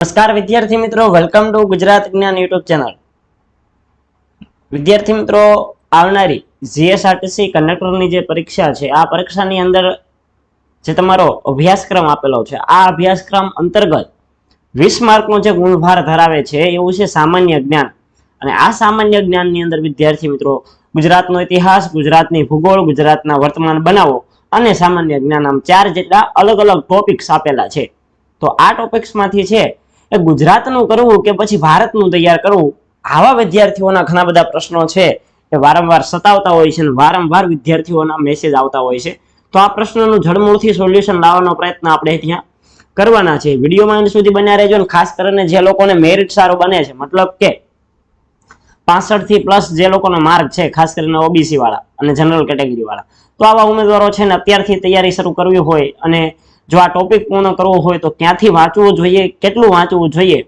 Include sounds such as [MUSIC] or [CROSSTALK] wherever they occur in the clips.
નમસ્કાર વિદ્યાર્થી મિત્રો વેલકમ ટુ ગુજરાત જ્ઞાન યુટ્યુબ ચેનલ વિદ્યાર્થી મિત્રો, આવનારી જીએસઆરટીસી કંડક્ટરની જે પરીક્ષા છે, આ પરીક્ષાની અંદર જે તમારો અભ્યાસક્રમ આપેલો છે, આ અભ્યાસક્રમ અંતર્ગત વીસ માર્કનો જે ગુણભાર ધરાવે છે, એવું છે સામાન્ય જ્ઞાન. અને આ સામાન્ય જ્ઞાનની અંદર વિદ્યાર્થી મિત્રો, ગુજરાતનો ઇતિહાસ, ગુજરાતની ભૂગોળ, ગુજરાતના વર્તમાન બનાવો અને સામાન્ય જ્ઞાન આમ ચાર જેટલા અલગ અલગ ટોપિક્સ આપેલા છે. તો આ ટોપિક્સમાંથી છે એ ગુજરાતનું કરવું કે પછી ભારતનું તૈયાર કરવું? આવા વિદ્યાર્થીઓના ઘણા બધા પ્રશ્નો છે એ વારંવાર સતાવતા હોય છે અને વારંવાર વિદ્યાર્થીઓના મેસેજ આવતા હોય છે. તો આ પ્રશ્નનું જડમૂળથી સોલ્યુશન લાવવાનો પ્રયત્ન આપણે ત્યાં કરવાના છે. વિડીયોમાં અંત સુધી બન્યા રહેજો અને ખાસ કરીને જે લોકોને મેરિટ સારું બને છે, મતલબ કે પાસઠથી પ્લસ જે લોકોનો માર્ક છે, ખાસ કરીને ઓબીસી વાળા અને જનરલ કેટેગરી વાળા. તો આવા ઉમેદવારો છે ને અત્યારથી તૈયારી શરૂ કરવી હોય અને જો આ ટોપિક પૂર્ણ કરવો હોય તો ક્યાંથી વાંચવું જોઈએ, કેટલું વાંચવું જોઈએ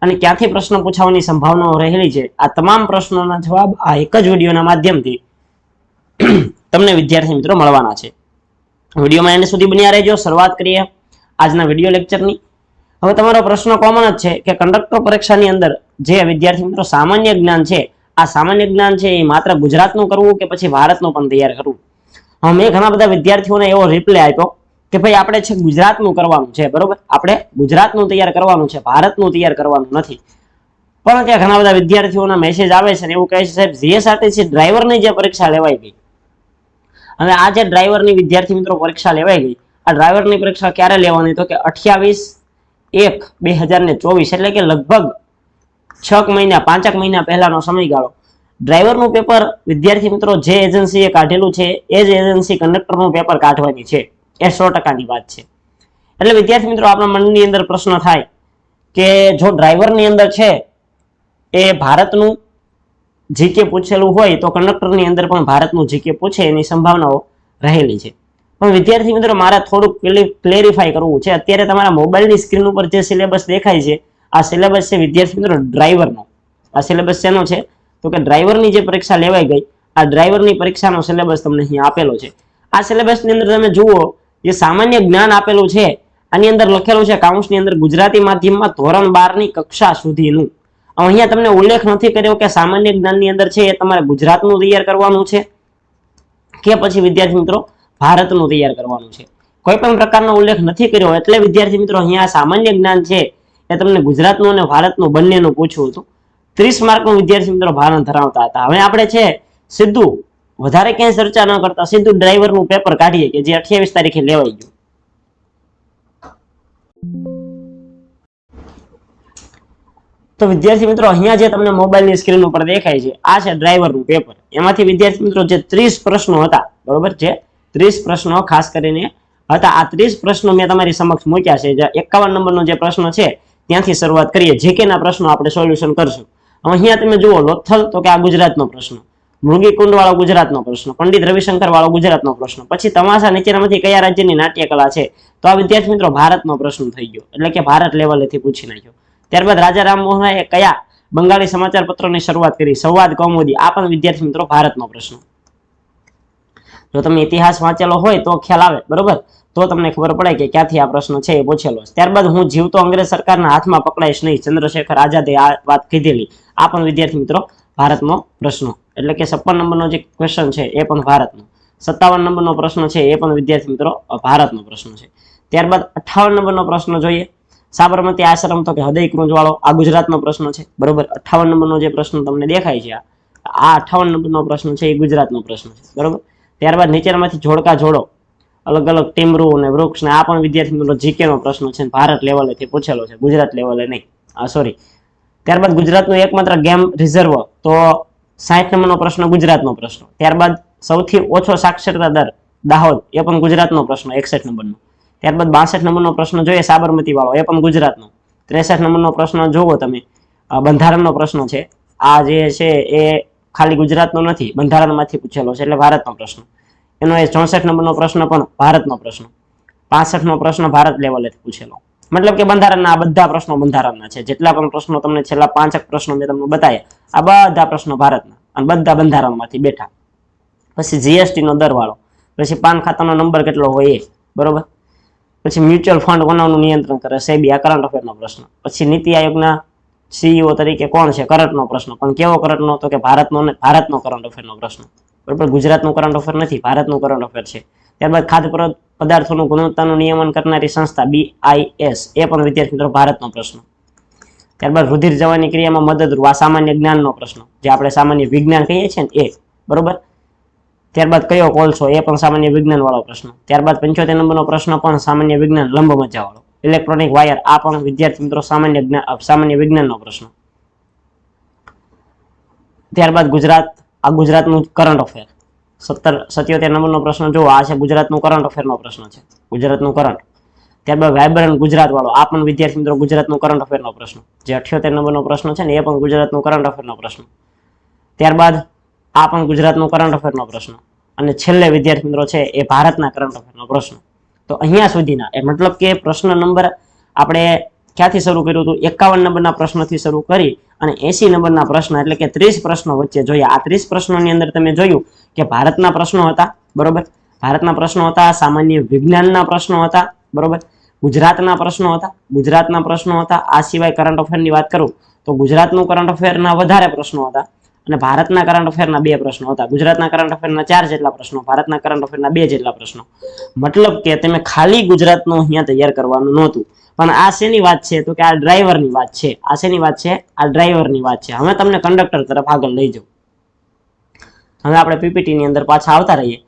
અને ક્યાંથી પ્રશ્ન પૂછાવાની સંભાવનાઓ રહેલી છે? આ તમામ પ્રશ્નોના જવાબ આ એક જ વિડીયોના માધ્યમથી [CLEARS THROAT] તમને વિદ્યાર્થી મિત્રો મળવાના છે. વિડીયોમાં એને સુધી બન્યા રહેજો. શરૂઆત કરીએ આજના વીડિયો લેક્ચરની. હવે તમારો પ્રશ્ન કોમન જ છે કે કંડક્ટર પરીક્ષાની અંદર જે વિદ્યાર્થી મિત્રો સામાન્ય જ્ઞાન છે, આ સામાન્ય જ્ઞાન છે એ માત્ર ગુજરાતનું કરવું કે પછી ભારતનું પણ તૈયાર કરવું? હવે મેં ઘણા બધા વિદ્યાર્થીઓને એવો રિપ્લે આપ્યો કે ભાઈ આપણે છે ગુજરાતનું કરવાનું છે, બરોબર? આપણે ગુજરાતનું તૈયાર કરવાનું છે, ભારતનું તૈયાર કરવાનું નથી. પણ ત્યાં ઘણા બધા વિદ્યાર્થીઓના મેસેજ આવે છે ને એવું કહે છે, સાહેબ જીએસઆરટીસી ડ્રાઈવરની જે પરીક્ષા લેવાઈ ગઈ. અને આ જે ડ્રાઈવરની વિદ્યાર્થી મિત્રો પરીક્ષા લેવાઈ ગઈ, આ ડ્રાઈવરની પરીક્ષા ક્યારે લેવાની? તો કે અઠ્યાવીસ એક બે હજાર ને ચોવીસ, એટલે કે લગભગ છ મહિના પાંચક મહિના પહેલાનો સમયગાળો. ડ્રાઈવરનું પેપર વિદ્યાર્થી મિત્રો જે એજન્સીએ કાઢેલું છે, એ જ એજન્સી કંડક્ટરનું પેપર કાઢવાની છે. એ સો ટકાની વાત છે. એટલે વિદ્યાર્થી મિત્રો, આપણા મનની અંદર પ્રશ્ન થાય કે જો ડ્રાઈવરની અંદર છે, એ ભારતનું જીકે પૂછેલું હોય તો કંડક્ટરની અંદર પણ ભારતનું જીકે પૂછે એની સંભાવનાઓ રહેલી છે. પણ વિદ્યાર્થી મિત્રો, મારે થોડુંક ક્લેરિફાય કરવું છે. અત્યારે તમારા મોબાઈલની સ્ક્રીન ઉપર જે સિલેબસ દેખાય છે, આ સિલેબસ છે વિદ્યાર્થી મિત્રો ડ્રાઈવરનો. આ સિલેબસ શેનો છે? તો કે ડ્રાઈવરની જે પરીક્ષા લેવાઈ ગઈ, આ ડ્રાઈવરની પરીક્ષાનો સિલેબસ તમને અહીંયા આપેલો છે. આ સિલેબસની અંદર તમે જુઓ જે સામાન્ય જ્ઞાન આપેલું છે. આની અંદર લખેલું છે કાઉન્સની અંદર ગુજરાતી માધ્યમમાં ધોરણ બારની કક્ષા સુધીનું. અહીંયા તમને ઉલ્લેખ નથી કર્યો કે સામાન્ય જ્ઞાનની અંદર છે એ તમારે ગુજરાતનું તૈયાર કરવાનું છે કે પછી વિદ્યાર્થી મિત્રો ભારતનું તૈયાર કરવાનું છે. કોઈ પણ પ્રકારનો ઉલ્લેખ નથી કર્યો એટલે વિદ્યાર્થી મિત્રો અહીંયા સામાન્ય જ્ઞાન છે એ તમને ગુજરાતનું અને ભારતનું બંનેનું પૂછવું હતું. ત્રીસ માર્કનું વિદ્યાર્થી મિત્રો ભારણ ધરાવતા હતા. હવે આપણે છે સીધું વધારે ક્યાંય ચર્ચા ન કરતા સીધું ડ્રાઈવરનું પેપર કાઢીએ કે જે અઠ્યાવીસ તારીખે લેવાઈ ગયું. તો વિદ્યાર્થી મિત્રો, અહીંયા જે તમને મોબાઈલની સ્ક્રીન ઉપર દેખાય છે, આ છે ડ્રાઈવરનું પેપર એમાંથી વિદ્યાર્થી મિત્રો જે ત્રીસ પ્રશ્નો હતા, બરોબર છે? ત્રીસ પ્રશ્નો ખાસ કરીને હતા. આ ત્રીસ પ્રશ્નો મેં તમારી સમક્ષ મૂક્યા છે. જે એકાવન નંબરનો જે પ્રશ્ન છે, ત્યાંથી શરૂઆત કરીએ. જે કેના પ્રશ્નો આપણે સોલ્યુશન કરશું? અહીંયા તમે જુઓ, લોથલ તો કે આ ગુજરાતનો પ્રશ્ન. મૃગી કુંડ વાળો ગુજરાતનો પ્રશ્ન, પંડિત રવિશંકર વાળો ગુજરાતનો પ્રશ્ન. પછી તમાશા નીચેનામાંથી કયા રાજ્યની નાટ્યકલા છે? તો આ વિદ્યાર્થી મિત્રો ભારતનો પ્રશ્ન થઈ ગયો. એટલે કે ભારત લેવલેથી પૂછી નાખ્યો. ત્યારબાદ રાજા રામમોહને કયા બંગાળી સમાચાર પત્રોની શરૂઆત કરી? સંવાદ કૌમુદી. આ પણ વિદ્યાર્થી મિત્રો ભારતનો પ્રશ્ન. જો તમે ઇતિહાસ વાંચેલો હોય તો ખ્યાલ આવે, બરોબર? તો તમને ખબર પડે કે ક્યાંથી આ પ્રશ્ન છે એ પૂછેલો ત્યારબાદ હું જીવતો અંગ્રેજ સરકારના હાથમાં પકડાઈશ નહીં. ચંદ્રશેખર આઝાદે આ વાત કીધેલી. આ પણ વિદ્યાર્થી મિત્રો ભારતનો પ્રશ્ન. એટલે કે છપ્પન નંબરનો જે ક્વેશ્ચન છે એ પણ ભારતનો. સત્તાવન નંબરનો પ્રશ્ન છે એ પણ વિદ્યાર્થી મિત્રો ભારતનો પ્રશ્ન છે. ત્યારબાદ અઠ્ઠાવન નંબરનો પ્રશ્ન જોઈએ. સાબરમતી આશ્રમ તો કે હૃદય કૃંજ વાળો આ ગુજરાતનો પ્રશ્ન છે. બરોબર? અઠાવન નંબરનો જે પ્રશ્ન તમને દેખાય છે આ અઠાવન નંબરનો પ્રશ્ન છે એ ગુજરાતનો પ્રશ્ન છે. બરોબર? ત્યારબાદ નીચેનામાંથી જોડકા જોડો. અલગ અલગ ટીમરૂ અને વૃક્ષ ને આ પણ વિદ્યાર્થી મિત્રો જીકે નો પ્રશ્ન છે ભારત લેવલેથી પૂછેલો છે. ગુજરાત લેવલે નહીં. સોરી ત્યારબાદ ગુજરાતનું એકમાત્ર ગેમ રિઝર્વ તો સાઠ નંબરનો પ્રશ્ન ગુજરાતનો પ્રશ્ન. ત્યારબાદ સૌથી ઓછો સાક્ષરતા દર દાહોદ, એ પણ ગુજરાતનો પ્રશ્ન, એકસઠ નંબરનો. ત્યારબાદ બાસઠ નંબરનો પ્રશ્ન જોઈએ સાબરમતી વાળો એ પણ ગુજરાતનો. ત્રેસઠ નંબરનો પ્રશ્ન જોવો તમે. બંધારણનો પ્રશ્ન છે. આ જે છે એ ખાલી ગુજરાતનો નથી, બંધારણમાંથી પૂછેલો છે, એટલે ભારતનો પ્રશ્ન. એનો એ ચોસઠ નંબરનો પ્રશ્ન પણ ભારતનો પ્રશ્ન. પાસઠનો પ્રશ્ન ભારત લેવલે પૂછેલો. મતલબ કે બંધારણના આ બધા પ્રશ્નો બંધારણના છે. જેટલા પણ પ્રશ્નો તમને છેલ્લા પાંચક પ્રશ્નો મેં તમને બતાવ્યા આ બધા પ્રશ્નો ભારતના અને બધા બંધારણમાંથી બેઠા. પછી જીએસટી નો દર પછી પાન ખાતાનો નંબર કેટલો હોય એ, બરોબર? પછી મ્યુચ્યુઅલ ફંડ કોનાનું નિયંત્રણ કરે સેબી આ કરંટ અફેરનો પ્રશ્ન. પછી નીતિ આયોગના સીઈઓ તરીકે કોણ છે? કરંટનો પ્રશ્ન. પણ કેવો કરંટનો તો કે ભારતનો ભારતનો કરંટ અફેરનો પ્રશ્ન. બરાબર? ગુજરાતનું કરંટ અફેર નથી, ભારતનું કરંટ અફેર છે. ત્યારબાદ ખાદ્ય પદાર્થ- પદાર્થોનું ગુણવત્તાનું નિયમન કરનારી સંસ્થા બીઆઈએસ એ પણ વિદ્યાર્થી મિત્રો ભારતનો પ્રશ્ન. ત્યારબાદ રુધિર જવાની ક્રિયામાં મદદરૂપ આ સામાન્ય જ્ઞાનનો પ્રશ્ન, જે આપણે સામાન્ય વિજ્ઞાન કહીએ છીએ ને, એ બરોબર? ત્યારબાદ કયો કોલસો એ પણ સામાન્ય વિજ્ઞાન વાળો પ્રશ્ન. ત્યારબાદ પંચોતેર નંબરનો પ્રશ્ન પણ સામાન્ય વિજ્ઞાન લંબ મજા વાળો ઇલેક્ટ્રોનિક વાયર, આ પણ વિદ્યાર્થી મિત્રો સામાન્ય સામાન્ય વિજ્ઞાનનો પ્રશ્ન. ત્યારબાદ ગુજરાત, આ ગુજરાતનું કરંટ અફેર સત્તર સત્યોતેર નંબરનો પ્રશ્ન જુઓ, આ છે ગુજરાતનું કરંટ અફેરનો પ્રશ્ન છે. ગુજરાતનું કરંટ. ત્યારબાદ વાઇબ્રન્ટ ગુજરાત વાળો આ પણ વિદ્યાર્થી મિત્રો ગુજરાતનું કરંટ અફેરનો પ્રશ્ન. જે અઠ્યોતેર નંબરનો પ્રશ્ન છે ને, એ પણ ગુજરાતનું કરંટ અફેરનો પ્રશ્ન. ત્યારબાદ આ પણ ગુજરાતનું કરંટ અફેરનો પ્રશ્ન. અને છેલ્લે વિદ્યાર્થી મિત્રો છે, એ ભારતના કરંટ અફેરનો પ્રશ્ન. તો અહીંયા સુધીના, એ મતલબ કે પ્રશ્ન નંબર આપણે ક્યાંથી શરૂ કર્યું હતું? એકાવન નંબરના પ્રશ્નથી શરૂ કરી અને એસી નંબરના પ્રશ્ન એટલે કે ત્રીસ પ્રશ્નો વચ્ચે જોયા આ ત્રીસ પ્રશ્નોની અંદર તમે જોયું કે ભારતના પ્રશ્નો હતા, બરોબર? ભારતના પ્રશ્નો હતા, સામાન્ય વિજ્ઞાનના પ્રશ્નો હતા, બરોબર? ગુજરાતના પ્રશ્નો હતા, ગુજરાતના પ્રશ્નો હતા. આ સિવાય કરંટ અફેરની વાત કરું તો ગુજરાતનું કરંટ અફેરના વધારે પ્રશ્નો હતા અને ભારતના કરંટ અફેરના બે પ્રશ્નો હતા. ગુજરાતના કરંટ અફેરના ચાર જેટલા પ્રશ્નો, ભારતના કરંટ અફેરના બે જેટલા પ્રશ્નો. મતલબ કે તમે ખાલી ગુજરાતનું અહીંયા તૈયાર કરવાનું નહોતું. પણ આ શેની વાત છે? તો કે આ ડ્રાઈવરની વાત છે. આ શેની વાત છે? આ ડ્રાઈવરની વાત છે. હવે તમને કંડક્ટર તરફ આગળ લઈ જાઉં. હવે આપણે પીપીટી ની અંદર પાછા આવતા રહીએ.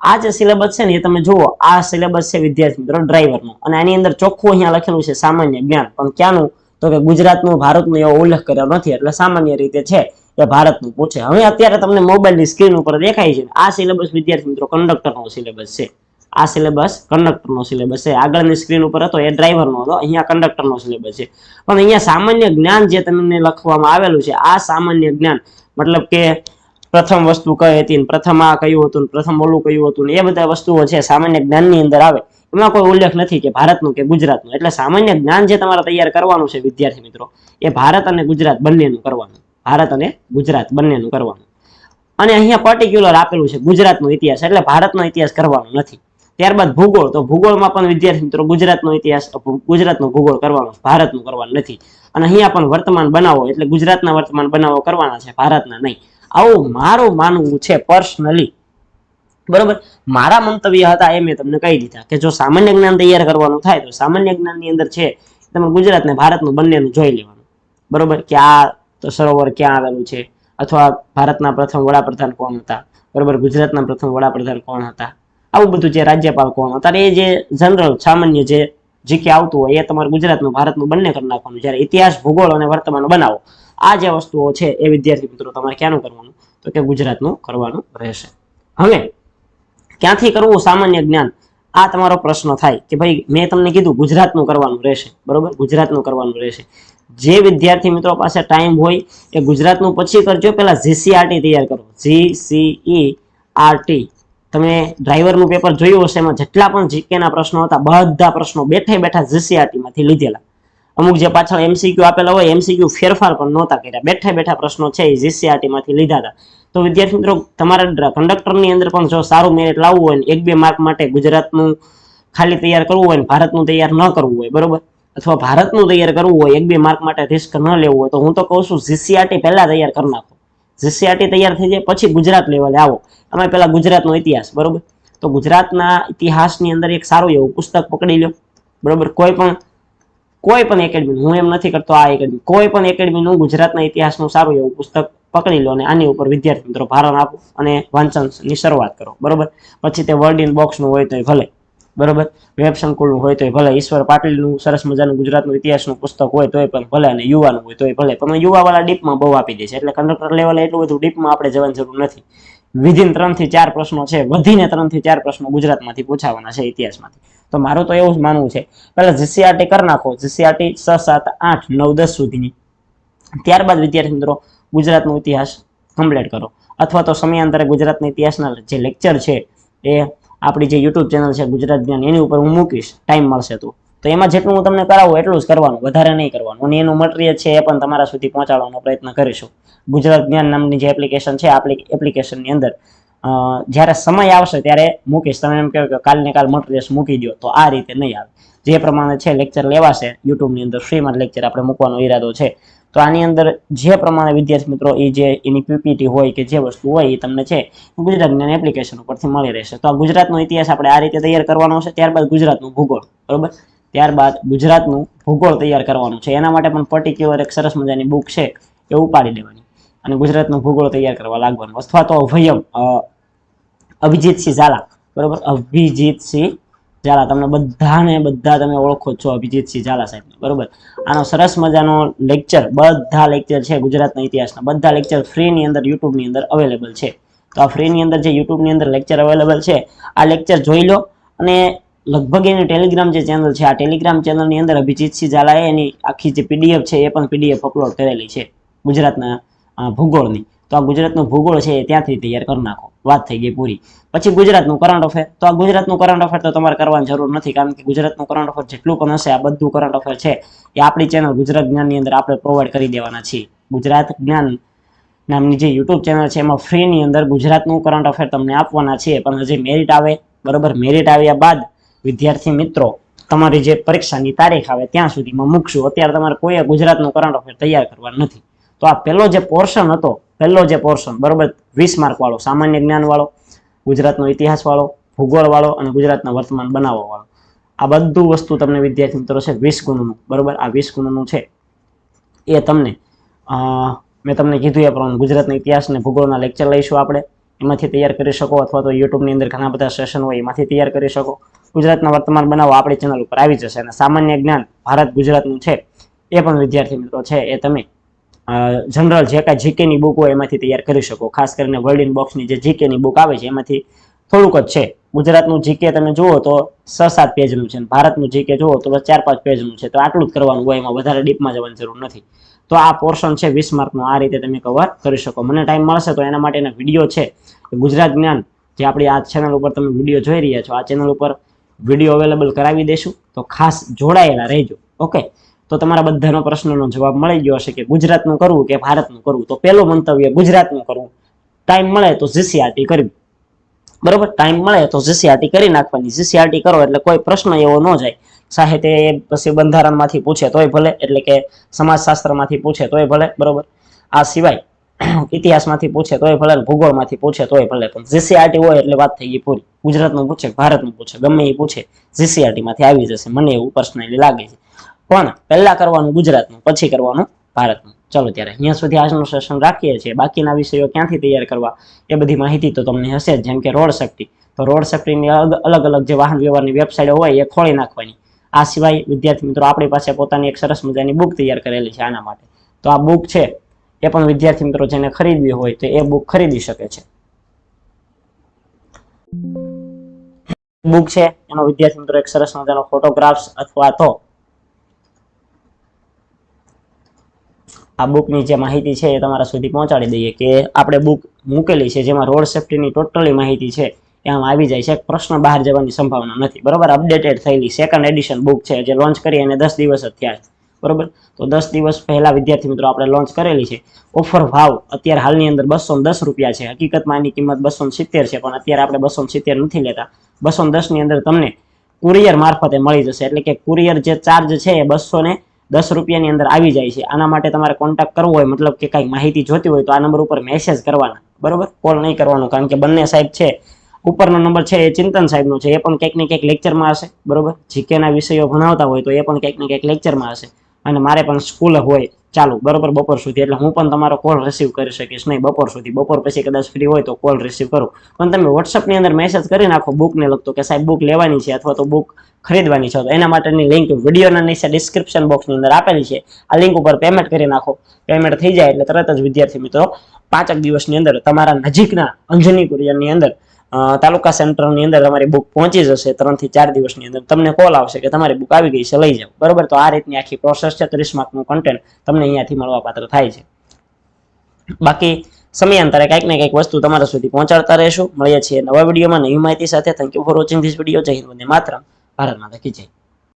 આ જે સિલેબસ છે ને એ તમે જુઓ, આ સિલેબસ છે વિદ્યાર્થી મિત્રો ડ્રાઈવરનો. અને આની અંદર ચોખ્ખું અહીંયા લખેલું છે સામાન્ય જ્ઞાન. પણ ક્યાંનું? તો કે ગુજરાતનું, ભારતનું એવો ઉલ્લેખ કર્યો નથી. એટલે સામાન્ય રીતે છે એ ભારતનું પૂછે. હવે અત્યારે તમને મોબાઈલની સ્ક્રીન ઉપર દેખાય છે. આ સિલેબસ વિદ્યાર્થી મિત્રો કંડક્ટરનો સિલેબસ છે. આ સિલેબસ કંડક્ટરનો સિલેબસ છે. આગળની સ્ક્રીન ઉપર હતો, એ ડ્રાઈવરનો હતો. અહીંયા કંડક્ટરનો સિલેબસ છે. પણ અહીંયા સામાન્ય જ્ઞાન જે તમને લખવામાં આવેલું છે, આ સામાન્ય જ્ઞાન, મતલબ કે પ્રથમ વસ્તુ કઈ હતી પ્રથમ આ કયું હતું પ્રથમ ઓલું કયું હતું એ બધા વસ્તુઓ છે સામાન્ય જ્ઞાનની અંદર આવે. એમાં કોઈ ઉલ્લેખ નથી કે ભારતનું કે ગુજરાતનું. એટલે સામાન્ય જ્ઞાન જે તમારે તૈયાર કરવાનું છે, વિદ્યાર્થી મિત્રો, એ ભારત અને ગુજરાત બંનેનું કરવાનું. ભારત અને ગુજરાત બંનેનું કરવાનું. અને અહીંયા પર્ટિક્યુલર આપેલું છે ગુજરાતનો ઇતિહાસ, એટલે ભારતનો ઇતિહાસ કરવાનો નથી. ત્યારબાદ ભૂગોળ. તો ભૂગોળમાં પણ વિદ્યાર્થી મિત્રો ગુજરાતનો ઇતિહાસ ગુજરાતનો ભૂગોળ કરવાનો ભારતનું કરવાનું નથી. અને અહીંયા પણ વર્તમાન બનાવો એટલે ગુજરાતના વર્તમાન બનાવો કરવાના છે, ભારતના નહીં. આવું મારું માનવું છે પર્સનલી બરોબર? મારા મંતવ્ય હતા એ મેં તમને કહી દીધા કે જો સામાન્ય જ્ઞાન તૈયાર કરવાનું થાય તો સામાન્ય જ્ઞાનની અંદર છે તમે ગુજરાત ને ભારતનું બંનેનું જોઈ લેવાનું. બરોબર? કે આ તો સરોવર ક્યાં આવેલું છે? અથવા ભારતના પ્રથમ વડાપ્રધાન કોણ હતા? બરોબર? ગુજરાતના પ્રથમ વડાપ્રધાન કોણ હતા? આવું બધું જે રાજ્યપાલ કોણ અત્યારે એ જે જનરલ સામાન્ય જે જીકે આવતું હોય, એ તમારે ગુજરાતનું, ભારતનું બંને કરી નાખવાનું. જ્યારે ઇતિહાસ, ભૂગોળ અને વર્તમાન બનાવો. આ જે વસ્તુઓ છે, એ વિદ્યાર્થી મિત્રો, તમારે ક્યાંનું કરવાનું? તો કે ગુજરાતનું કરવાનું રહેશે. હવે, ક્યાંથી કરવું સામાન્ય જ્ઞાન? આ તમારો પ્રશ્ન થાય કે ભાઈ, મેં તમને કીધું ગુજરાતનું કરવાનું રહેશે. બરોબર? ગુજરાતનું કરવાનું રહેશે. જે વિદ્યાર્થી મિત્રો પાસે ટાઈમ હોય, એ ગુજરાતનું પછી કરજો. પહેલા જીસીઆરટી તૈયાર કરો. જીસીઈ આરટી તમે ડ્રાઈવરનું પેપર જોયું હશે એમાં જેટલા પણ જીકેના પ્રશ્નો હતા, બધા પ્રશ્નો બેઠે બેઠા જીસીઆરટી માંથી લીધેલા. અમુક જે પાછળ એમસીક્યુ આપેલા હોય એમસીક્યુ ફેરફાર પણ નહોતા કર્યા. બેઠા બેઠા પ્રશ્નો છે એ જીસીઆરટી માંથી લીધા હતા. તો વિદ્યાર્થી મિત્રો, તમારા કંડક્ટરની અંદર પણ જો સારું મેરિટ લાવવું હોય ને, એક બે માર્ક માટે ગુજરાતનું ખાલી તૈયાર કરવું હોય ને, ભારતનું તૈયાર ન કરવું હોય, બરોબર? અથવા ભારતનું તૈયાર કરવું હોય, એક બે માર્ક માટે રિસ્ક ન લેવું હોય, તો હું તો કહું છું જીસીઆરટી પહેલાં તૈયાર કરી નાખો. જીસીઆરટી તૈયાર થઈ જાય, પછી ગુજરાત લેવલે આવો. અમે પહેલાં ગુજરાતનો ઇતિહાસ, બરોબર? તો ગુજરાતના ઇતિહાસની અંદર એક સારું એવું પુસ્તક પકડી લો બરોબર? કોઈ પણ કોઈ પણ એકેડમી હું એમ નથી કરતો આ એકેડમી કોઈ પણ એકેડમીનું ગુજરાતના ઇતિહાસનું સારું એવું પુસ્તક પકડી લો અને આની ઉપર વિદ્યાર્થી મિત્રો ભારણ આપો અને વાંચનની શરૂઆત કરો. બરોબર? પછી તે વર્ડ ઇન બોક્સનું હોય તો ભલે. બરોબર? વેબ સંકુલનું હોય તો ભલે. ઈશ્વર પાટીલનું સરસ મજાનું ગુજરાતનું ઇતિહાસનું પુસ્તક હોય તોય પણ ભલે અને યુવાનું હોય તોય ભલે. પણ યુવાવાળા ડીપમાં બહુ આપી દે છે. એટલે કંડક્ટર લેવલે એટલું બધું ડીપમાં આપણે જવાની જરૂર નથી. વિધિન ત્રણથી ચાર પ્રશ્નો છે. વધીને ત્રણથી ચાર પ્રશ્નો ગુજરાતમાંથી પૂછાવાના છે ઇતિહાસમાંથી. તો મારું તો એવું જ માનવું છે. પહેલા જીસીઆરટી કરી નાખો. જીસીઆરટી છ, સાત, આઠ, નવ, દસ સુધીની. ત્યારબાદ, વિદ્યાર્થી મિત્રો, ગુજરાતનો ઇતિહાસ કમ્પ્લીટ કરો. અથવા તો સમયાંતરે ગુજરાતના ઇતિહાસના જે લેક્ચર છે એ આપણી જે યુટ્યુબ ચેનલ છે ગુજરાત જ્ઞાન, એની ઉપર હું મૂકીશ. ટાઈમ મળશે તો. તો એમાં જેટલું હું તમને કરાવું એટલું જ કરવાનું, વધારે નહીં કરવાનું. અને એનું મટીરિયલ છે એ પણ તમારા સુધી પહોંચાડવાનો પ્રયત્ન કરીશું. ગુજરાત જ્ઞાન નામની જે એપ્લિકેશન છે એપ્લિકેશનની અંદર જ્યારે સમય આવશે ત્યારે મૂકીશ. તમે એમ કહો કે કાલને કાલ મટીરિયલ્સ મૂકી દો તો આ રીતે નહીં આવે. જે પ્રમાણે છે લેક્ચર લેવાશે યુટ્યુબની અંદર ફ્રીમાં લેક્ચર આપણે મૂકવાનો ઈરાદો છે. તો આની અંદર જે પ્રમાણે વિદ્યાર્થી મિત્રો એ જે એની પીપીટી હોય કે જે વસ્તુ હોય એ તમને છે ગુજરાત જ્ઞાન એપ્લિકેશન ઉપરથી મળી રહેશે. તો આ ગુજરાતનો ઇતિહાસ આપણે આ રીતે તૈયાર કરવાનો છે, ત્યારબાદ ગુજરાતનું ભૂગોળ, બરોબર? ત્યારબાદ ગુજરાતનું ભૂગોળ તૈયાર કરવાનું છે. એના માટે પણ પર્ટિક્યુલર એક સરસ મજાની બુક છે એ ઉપાડી લેવાની અને ગુજરાતનું ભૂગોળ તૈયાર કરવા લાગવાનું. અથવા તો અભયમ અભિજીતસિંહ ઝાલા, બરોબર? અભિજીતસિંહ ઝાલા તમને બધાને બધા તમે ઓળખો છો અભિજીતસિંહ ઝાલા સાહેબ બરોબર? આનો સરસ મજાનો લેક્ચર બધા લેક્ચર છે ગુજરાતના ઇતિહાસના, બધા લેક્ચર ફ્રીની અંદર, યુટ્યુબની અંદર અવેલેબલ છે. તો આ ફ્રીની અંદર જે યુટ્યુબની અંદર લેક્ચર અવેલેબલ છે, આ લેક્ચર જોઈ લો અને લગભગ એની ટેલિગ્રામ જે ચેનલ છે, આ ટેલિગ્રામ ચેનલની અંદર અભિજીતસિંહ ઝાલાએ એની આખી જે પીડીએફ છે, એ પણ પીડીએફ અપલોડ કરેલી છે ગુજરાતના ભૂગોળની. તો આ ગુજરાતનું ભૂગોળ છે એ ત્યાંથી તૈયાર કરી નાખો. વાત થઈ ગઈ પૂરી. પછી ગુજરાતનું કરંટ અફેર તો આ ગુજરાતનું કરંટ અફેર તો તમારે કરવાની જરૂર નથી, કારણ કે ગુજરાતનું કરંટ અફેર જેટલું પણ હશે, આ બધું કરંટ અફેર છે. એ આપણી ચેનલ ગુજરાત જ્ઞાનની અંદર આપણે પ્રોવાઈડ કરી દેવાના છીએ. ગુજરાત જ્ઞાન નામની જે યુટ્યુબ ચેનલ છે, એમાં ફ્રીની અંદર ગુજરાતનું કરંટ અફેર તમને આપવાના છે પણ હજી મેરિટ આવે, બરોબર? મેરિટ આવ્યા બાદ, વિદ્યાર્થી મિત્રો, તમારી જે પરીક્ષાની તારીખ આવે, ત્યાં સુધીમાં મૂકશું. અત્યારે તમારે કોઈ ગુજરાતનું કરંટ અફેર તૈયાર કરવાનું નથી. તો આ પહેલો જે પોર્શન હતો, પહેલો જે પોર્શન બરોબર, વીસ માર્ક વાળો, સામાન્ય જ્ઞાન વાળો, ગુજરાતનો ઇતિહાસ વાળો, ભૂગોળ વાળો અને ગુજરાતના વર્તમાન બનાવવા વાળો. આ બધું વસ્તુ તમને વિદ્યાર્થી મિત્રો છે વીસ ગુણનું, બરોબર? આ વીસ ગુણનું છે. એ તમને મેં તમને કીધું એ પ્રમાણે ગુજરાતના ઇતિહાસ અને ભૂગોળના લેક્ચર લઈશું આપણે. એમાંથી તૈયાર કરી શકો અથવા તો યુટ્યુબની અંદર ઘણા બધા સેશન હોય, એમાંથી તૈયાર કરી શકો. ગુજરાતના વર્તમાન બનાવો આપણી ચેનલ ઉપર આવી જશે અને સામાન્ય જ્ઞાન ભારત ગુજરાતનું છે. એ પણ વિદ્યાર્થી મિત્રો છે, એ તમે જનરલ જે કાંઈ જીકેની બુક હોય એમાંથી તૈયાર કરી શકો. ખાસ કરીને વર્લ્ડ ઇન બોક્સની જે જીકેની બુક આવે છે, એમાંથી થોડુંક જ છે. ગુજરાતનું જીકે તમે જુઓ તો છ સાત પેજનું છે ભારતનું જીકે જુઓ તો ચાર પાંચ પેજનું છે. તો આટલું જ કરવાનું હોય, એમાં વધારે ડીપમાં જવાની જરૂર નથી. તો આ પોર્શન છે વીસ માર્કનું, આ રીતે તમે કવર કરી શકો. મને ટાઈમ મળશે તો એના માટેના વીડિયો છે. ગુજરાત જ્ઞાન, જે આપણી આ ચેનલ ઉપર તમે વીડિયો જોઈ રહ્યા છો, આ ચેનલ ઉપર વીડિયો અવેલેબલ કરાવી દેશું. તો ખાસ જોડાયેલા રહેજો. ઓકે? તો તમારા બધાનો પ્રશ્નનો જવાબ મળી ગયો હશે કે ગુજરાતનું કરવું કે ભારતનું કરવું? તો પહેલો મંતવ્ય ગુજરાતનું કરવું. ટાઈમ મળે તો જીસીઆરટી કરવી. બરોબર? ટાઈમ મળે તો જીસીઆરટી કરી નાખવાની. જીસીઆરટી કરો એટલે કોઈ પ્રશ્ન એવો ન જાય. સાહિત્ય એ પછી બંધારણમાંથી પૂછે તોય ભલે, એટલે કે સમાજશાસ્ત્રમાંથી પૂછે તોય ભલે, બરોબર? આ સિવાય [CLEARS THROAT] ઇતિહાસમાંથી પૂછે તોય ભલે ભૂગોળમાંથી પૂછે તોય ભલે, પણ જીસીઆરટી હોય એટલે વાત થઈ ગઈ પૂરી. ગુજરાતનું પૂછે, ભારતનું પૂછે, ગમે એ પૂછે જીસીઆરટી માંથી આવી જશે. મને એવું પર્સનલી લાગે છે. પણ પહેલા કરવાનું ગુજરાતનું, પછી કરવાનું ભારતનું. ચલો ત્યારે અહીંયા સુધી આજનું સેશન રાખીએ છીએ. બાકીના વિષયો ક્યાંથી તૈયાર કરવા એ બધી માહિતી તો તમને હશે જેમ કે રોડ સેફ્ટી. તો રોડ સેફ્ટીની અલગ અલગ જે વાહન વ્યવહારની વેબસાઇટ હોય એ ખોલી નાખવાની. આ સિવાય વિદ્યાર્થી મિત્રો, આપણી પાસે પોતાની એક સરસ મજાની બુક તૈયાર કરેલી છે આના માટે. તો આ બુક છે, એ પણ વિદ્યાર્થી મિત્રો જેને ખરીદવી હોય તો એ બુક ખરીદી શકે છે. બુક છે, એનો વિદ્યાર્થી મિત્રો એક સરસ મજાનો ફોટોગ્રાફ્સ અથવા તો આ બુકની જે માહિતી છે એ તમારા સુધી પહોંચાડી દઈએ કે આપણે બુક મૂકેલી છે, જેમાં રોડ સેફ્ટીની ટોટલી માહિતી છે, એ આવી જાય છે, એક પ્રશ્ન બહાર જવાની સંભાવના નથી. બરોબર? અપડેટેડ થયેલી સેકન્ડ એડિશન બુક છે, જે લોન્ચ કરી અને દસ દિવસ જ થયા બરોબર? તો દસ દિવસ પહેલાં વિદ્યાર્થી મિત્રો આપણે લોન્ચ કરેલી છે. ઓફર ભાવ અત્યારે હાલની અંદર બસો દસ રૂપિયા છે. હકીકતમાં એની કિંમત બસો સિત્તેર છે, પણ અત્યારે આપણે બસો સિત્તેર નથી લેતા. બસો દસની અંદર તમને કુરિયર મારફતે મળી જશે. એટલે કે કુરિયર જે ચાર્જ છે એ બસો ને દસ રૂપિયાની અંદર આવી જાય છે. આના માટે તમારે કોન્ટેક્ટ કરવો હોય, મતલબ કે કાંઈક માહિતી જોતી હોય તો આ નંબર ઉપર મેસેજ કરવાના. બરોબર? કોલ નહીં કરવાનો, કારણ કે બંને સાહેબ છે. ઉપરનો નંબર છે એ ચિંતન સાહેબનો છે. એ પણ ક્યાંક ને કંઈક લેક્ચરમાં હશે. બરોબર? જીકેના વિષયો ભણાવતા હોય તો એ પણ ક્યાંક ને કંઈક લેક્ચરમાં હશે. અને મારે પણ સ્કૂલ હોય ચાલુ, બરોબર બપોર સુધી. એટલે હું પણ તમારો કોલ રિસીવ કરી શકીશ. નહીં, બપોર સુધી. બપોર પછી કદાચ ફ્રી હોય તો કોલ રિસીવ કરું. પણ તમે વોટ્સઅપની અંદર મેસેજ કરી નાખો બુકને લગતો કે સાહેબ બુક લેવાની છે અથવા તો બુક ખરીદવાની છે. તો એના માટેની લિંક વિડીયોના નીચે ડિસ્ક્રિપ્શન બોક્સની અંદર આપેલી છે. આ લિંક ઉપર પેમેન્ટ કરી નાખો. પેમેન્ટ થઈ જાય એટલે તરત જ વિદ્યાર્થી મિત્રો, પાંચક દિવસની અંદર તમારા નજીકના અંજની કુરિયરની અંદર તાલુકા સેન્ટરની અંદર તમારી બુક પહોંચી જશે ત્રણથી ચાર દિવસની અંદર. તમને કોલ આવશે કે તમારી બુક આવી ગઈ છે, લઈ જાઓ. બરોબર? તો આ રીતની આખી પ્રોસેસ છે ત્રીસ માર્કનું કન્ટેન્ટ તમને અહીંયાથી મળવા પાત્ર થાય છે. બાકી સમયાંતરે કંઈક ને કંઈક વસ્તુ તમારા સુધી પહોંચાડતા રહેશું. મળીએ છીએ નવા વિડીયોમાં. નવી માહિતી સાથે thank you for watching this video Jai Hind, Vande માતરમ. ભારત માતા જય.